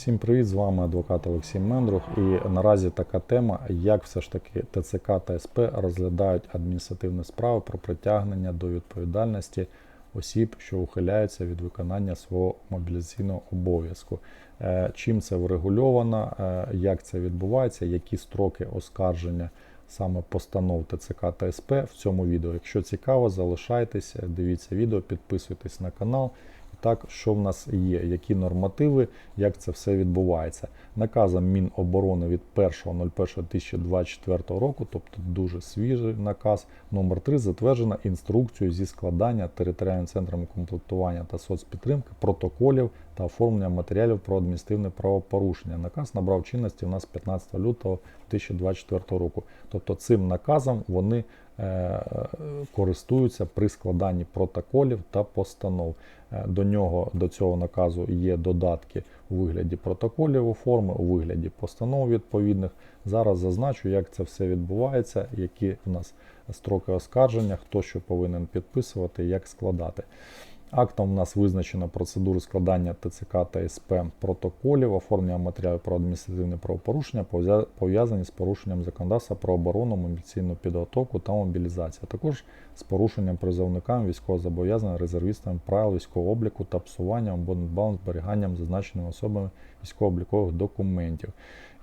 Всім привіт! З вами адвокат Олексій Мендрух. І наразі така тема, як все ж таки ТЦК та СП розглядають адміністративні справи про притягнення до відповідальності осіб, що ухиляються від виконання свого мобілізаційного обов'язку. Е, Чим це врегульовано, е, як це відбувається, які строки оскарження саме постанов ТЦК та СП в цьому відео. Якщо цікаво, залишайтеся, дивіться відео, підписуйтесь на канал. Так, що в нас є, які нормативи, як це все відбувається. Наказом Міноборони від 1.01.2024 року, тобто дуже свіжий наказ, номер 3 затверджена інструкцію зі складання територіальним центром комплектування та соцпідтримки протоколів та оформлення матеріалів про адміністративне правопорушення. Наказ набрав чинності у нас 15 лютого 2024 року. Тобто цим наказом вони користуються при складанні протоколів та постанов. Е, До нього до цього наказу є додатки у вигляді протоколів у форми, у вигляді постанов відповідних. Зараз зазначу, як це все відбувається, які в нас строки оскарження, хто що повинен підписувати, як складати. Актом у нас визначено процедуру складання ТЦК та СП протоколів, оформлення матеріалів про адміністративне правопорушення, пов'язані з порушенням законодавства про оборону, мобілізаційну підготовку та мобілізацію, а також з порушенням призовниками військовозобов'язаних резервістами правил військового обліку та псуванням або недбалим зберіганням зазначеними особами військово-облікових документів.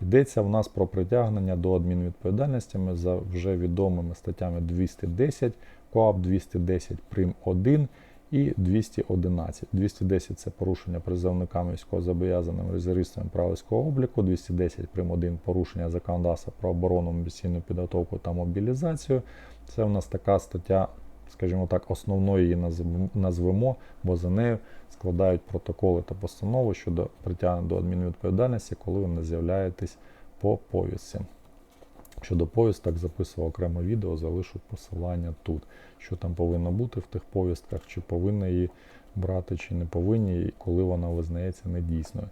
Йдеться в нас про притягнення до адмінвідповідальності за вже відомими статтями 210 КОАП 210 прим 1 і 211. 210 це порушення призовниками військовозобов'язаними резервістами прав військового обліку, 210 прим 1 порушення законодавства про оборону, мобілізаційну підготовку та мобілізацію. Це в нас така стаття, скажімо так, основною її назв- назвемо, бо за нею складають протоколи та постанови щодо притягнення до адмінвідповідальності, коли ви не з'являєтесь по повістці. Щодо повісток записував окреме відео, залишу посилання тут. Що там повинно бути в тих повістках, чи повинні її брати, чи не повинні, і коли вона визнається недійсною.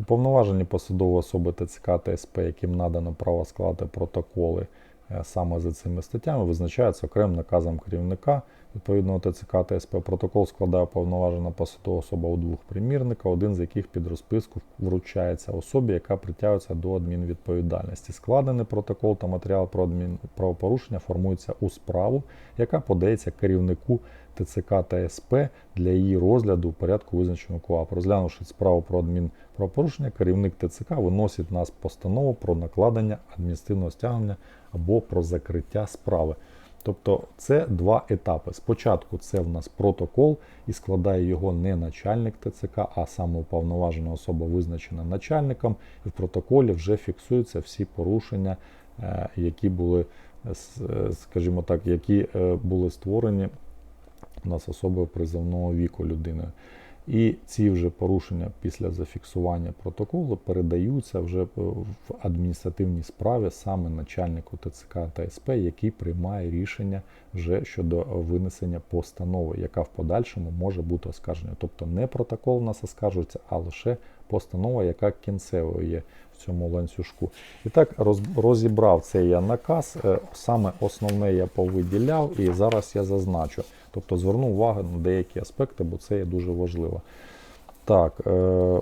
Уповноважені посадові особи ТЦК та СП, яким надано право складати протоколи е, саме за цими статтями, визначаються окремим наказом керівника відповідного ТЦК та СП. Протокол складає уповноважена посадова особа у двох примірника, один з яких під розписку вручається особі, яка притягується до адмінвідповідальності. Складений протокол та матеріал про адмінправопорушення формується у справу, яка подається керівнику ТЦК та СП для її розгляду у порядку визначеного КУАП. Розглянувши справу про адмінправопорушення, керівник ТЦК виносить нас постанову про накладення адміністративного стягнення або про закриття справи. Тобто це два етапи. Спочатку це в нас протокол і складає його не начальник ТЦК, а саме уповноважена особа визначена начальником. І в протоколі вже фіксуються всі порушення, е, які були, е, е, скажімо так, які були створені у нас особою призовного віку людиною. І ці вже порушення після зафіксування протоколу передаються вже в адміністративній справі саме начальнику ТЦК та СП, який приймає рішення вже щодо винесення постанови, яка в подальшому може бути оскаржена. Тобто не протокол у нас оскаржується, а лише постанова, яка кінцевою є в цьому ланцюжку. І так розібрав цей я наказ. е, Саме основне я повиділяв, і зараз я зазначу. Тобто зверну увагу на деякі аспекти, бо це є дуже важливо. Так, е,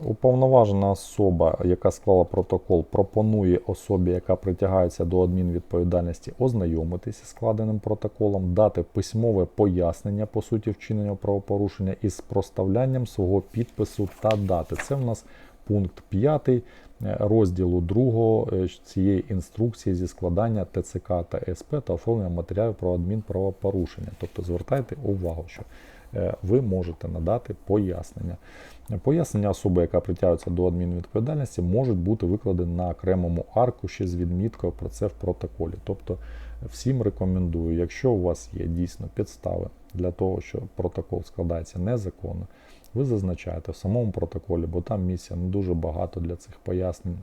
уповноважена особа, яка склала протокол, пропонує особі, яка притягається до адмінвідповідальності, ознайомитися з складеним протоколом, дати письмове пояснення по суті вчинення правопорушення із проставлянням свого підпису та дати. Це в нас пункт 5 розділу 2 цієї інструкції зі складання ТЦК та СП та оформлення матеріалів про адмінправопорушення. Тобто звертайте увагу, що е, ви можете надати пояснення. Пояснення особи, яка притягується до адмінвідповідальності, можуть бути викладені на окремому аркуші з відміткою про це в протоколі. Тобто всім рекомендую, якщо у вас є дійсно підстави для того, що протокол складається незаконно, ви зазначаєте в самому протоколі, бо там місця не дуже багато для цих пояснень.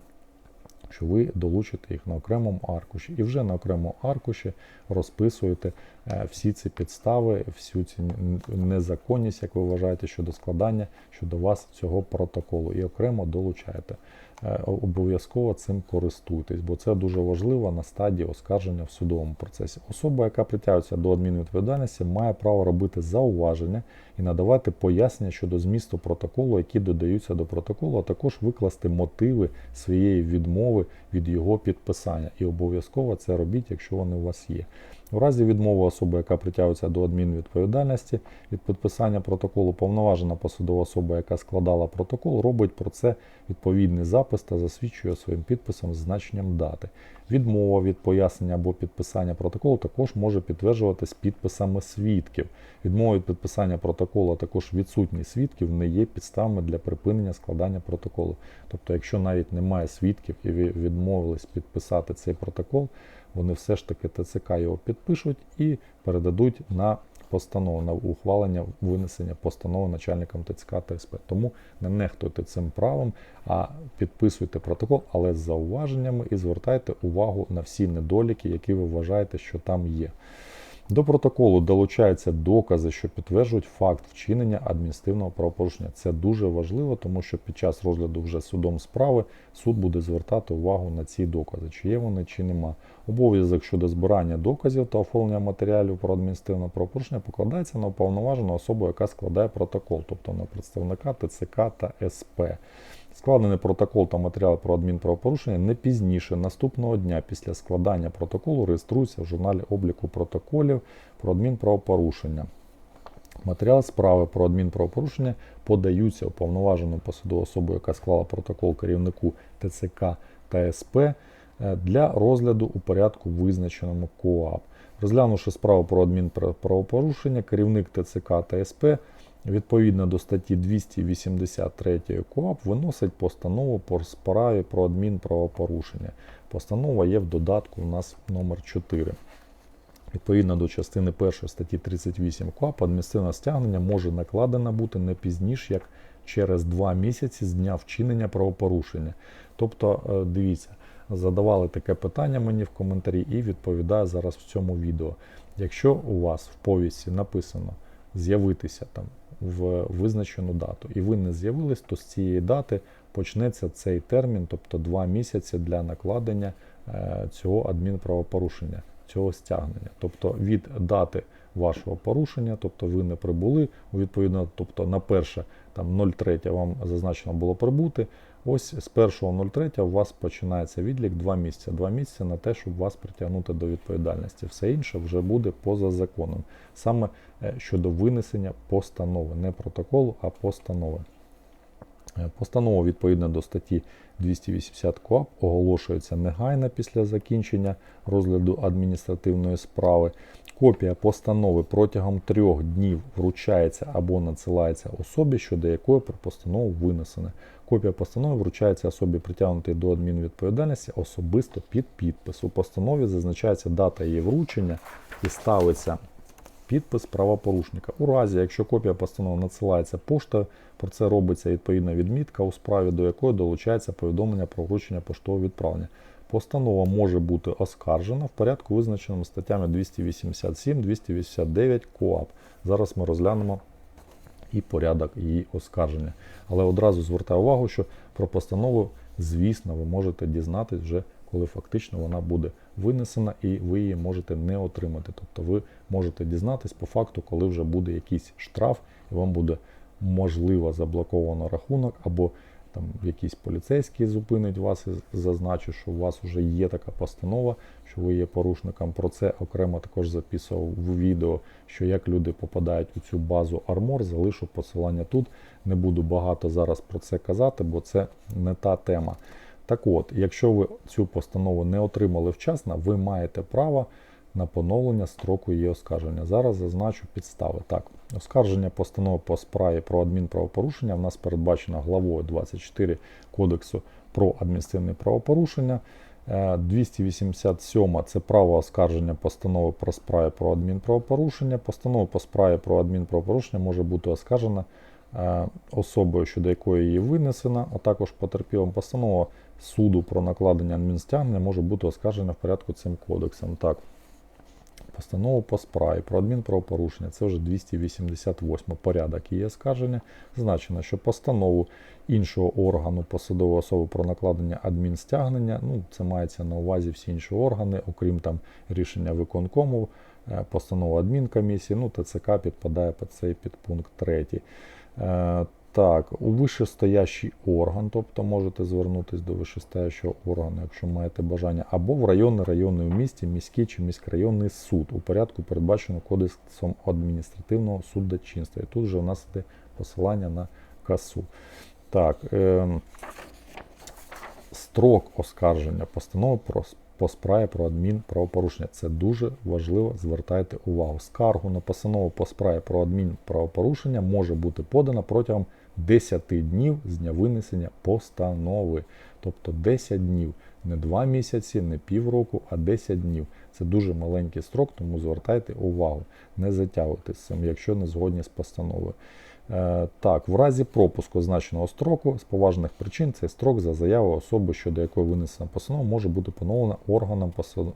Що ви долучите їх на окремому аркуші, і вже на окремому аркуші розписуєте е, всі ці підстави, всю цю незаконність, як ви вважаєте, щодо складання щодо вас цього протоколу і окремо долучаєте. Е, Обов'язково цим користуйтесь, бо це дуже важливо на стадії оскарження в судовому процесі. Особа, яка притягується до адмінвідповідальності, має право робити зауваження і надавати пояснення щодо змісту протоколу, які додаються до протоколу, а також викласти мотиви своєї відмови від його підписання. І обов'язково це робіть, якщо вони у вас є. У разі відмови особи, яка притягується до адмінвідповідальності від підписання протоколу, повноважена посадова особа, яка складала протокол, робить про це відповідний запис та засвідчує своїм підписом з значенням дати. Відмова від пояснення або підписання протоколу також може підтверджуватись підписами свідків. Відмова від підписання протоколу, а також відсутність свідків не є підставами для припинення складання протоколу. Тобто, якщо навіть немає свідків і ви відмовились підписати цей протокол, вони все ж таки ТЦК його підпишуть і передадуть на постанову на ухвалення винесення постанови начальникам ТЦК та СП. Тому не нехтуйте цим правом, а підписуйте протокол, але з зауваженнями і звертайте увагу на всі недоліки, які ви вважаєте, що там є. До протоколу долучаються докази, що підтверджують факт вчинення адміністративного правопорушення. Це дуже важливо, тому що під час розгляду вже судом справи суд буде звертати увагу на ці докази, чи є вони, чи нема. Обов'язок щодо збирання доказів та оформлення матеріалів про адміністративне правопорушення покладається на уповноважену особу, яка складає протокол, тобто на представника ТЦК та СП. Складений протокол та матеріал про адмінправопорушення не пізніше наступного дня після складання протоколу реєструється в журналі обліку протоколів про адмінправопорушення. Матеріал справи про адмінправопорушення подаються уповноваженою посадовою особою, яка склала протокол керівнику ТЦК та СП е, для розгляду у порядку визначеному КОАП. Розглянувши справу про адмінправопорушення, керівник ТЦК та СП відповідно до статті 283 КОАП виносить постанову по справі про адмінправопорушення. Постанова є в додатку у нас номер 4. Відповідно до частини 1 статті 38 КОАП, адміністративне стягнення може накладено бути не пізніше, як через 2 місяці з дня вчинення правопорушення. Тобто, е, дивіться, задавали таке питання мені в коментарі і відповідаю зараз в цьому відео. Якщо у вас в повісті написано з'явитися там в визначену дату, і ви не з'явились, то з цієї дати почнеться цей термін, тобто 2 місяці для накладення е, цього адмінправопорушення, цього стягнення. Тобто від дати вашого порушення, тобто ви не прибули, відповідно, тобто на перше там 0,3 вам зазначено було прибути. Ось з 1.03 у вас починається відлік 2 місяці. 2 місяці на те, щоб вас притягнути до відповідальності. Все інше вже буде поза законом. Саме е, щодо винесення постанови, не протоколу, а постанови. Е, Постанова відповідно до статті 280 КОАП оголошується негайно після закінчення розгляду адміністративної справи. Копія постанови протягом трьох днів вручається або надсилається особі, щодо якої про постанову винесено. Копія постанови вручається особі притягнутій до адмінвідповідальності особисто під підпис. У постанові зазначається дата її вручення і ставиться підпис правопорушника. У разі, якщо копія постанови надсилається поштою, про це робиться відповідна відмітка у справі, до якої долучається повідомлення про вручення поштового відправлення. Постанова може бути оскаржена в порядку, визначеному статтями 287-289 КОАП. Зараз ми розглянемо і порядок її оскарження. Але одразу звертаю увагу, що про постанову, звісно, ви можете дізнатись вже, коли фактично вона буде винесена, і ви її можете не отримати. Тобто ви можете дізнатись по факту, коли вже буде якийсь штраф, і вам буде можливо заблоковано рахунок, або там якийсь поліцейський зупинить вас і зазначить, що у вас вже є така постанова, що ви є порушником. Про це окремо також записував в відео, що як люди попадають у цю базу Армор, залишу посилання тут. Не буду багато зараз про це казати, бо це не та тема. Так от, якщо ви цю постанову не отримали вчасно, ви маєте право на поновлення строку її оскарження. Зараз зазначу підстави. Так, оскарження постанови по справі про адмінправопорушення в нас передбачено главою 24 Кодексу про адміністративне правопорушення. Е, 287 це право оскарження постанови про справі про адмінправопорушення. Постанова по справі про адмінправопорушення може бути оскаржена е, особою, щодо якої її винесена, а також потерпілим постанова суду про накладення адмінстягнення може бути оскаржена в порядку цим кодексом. Так, Постанову по справі про адмінправопорушення, це вже 288 порядок її оскарження. Зазначено, що постанову іншого органу посадової особи про накладення адмінстягнення, ну це мається на увазі всі інші органи, окрім там рішення виконкому, е, постанова адмінкомісії, ну ТЦК підпадає під цей підпункт 3. Так, у вищестоящий орган, тобто можете звернутися до вищестоящого органу, якщо маєте бажання, або в районний, районний в місті, міський чи міськрайонний суд у порядку, передбачено Кодексом адміністративного судочинства. І тут вже у нас йде посилання на касу. Так, е, строк оскарження постанови про по справі про адмінправопорушення. Це дуже важливо. Звертайте увагу. Скаргу на постанову по справі про адмінправопорушення може бути подана протягом 10 днів з дня винесення постанови. Тобто 10 днів, не 2 місяці, не півроку, а 10 днів. Це дуже маленький строк, тому звертайте увагу. Не затягуйте з цим, якщо не згодні з постановою. Е, Так, в разі пропуску значеного строку з поважних причин цей строк за заявою особи, щодо якої винесена постанова, може бути поновлена органом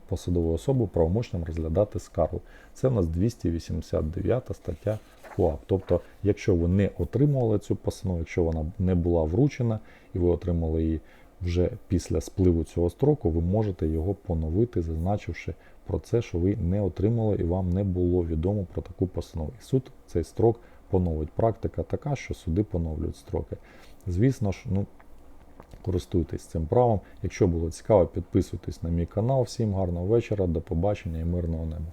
посадової особи правомочним розглядати скаргу. Це в нас 289 стаття КУАП. Тобто, якщо ви не отримували цю постанову, якщо вона не була вручена і ви отримали її вже після спливу цього строку, ви можете його поновити, зазначивши про це, що ви не отримали і вам не було відомо про таку постанову. І суд цей строк поновить. Практика така, що суди поновлюють строки. Звісно ж, ну, користуйтесь цим правом. Якщо було цікаво, підписуйтесь на мій канал. Всім гарного вечора, до побачення і мирного неба.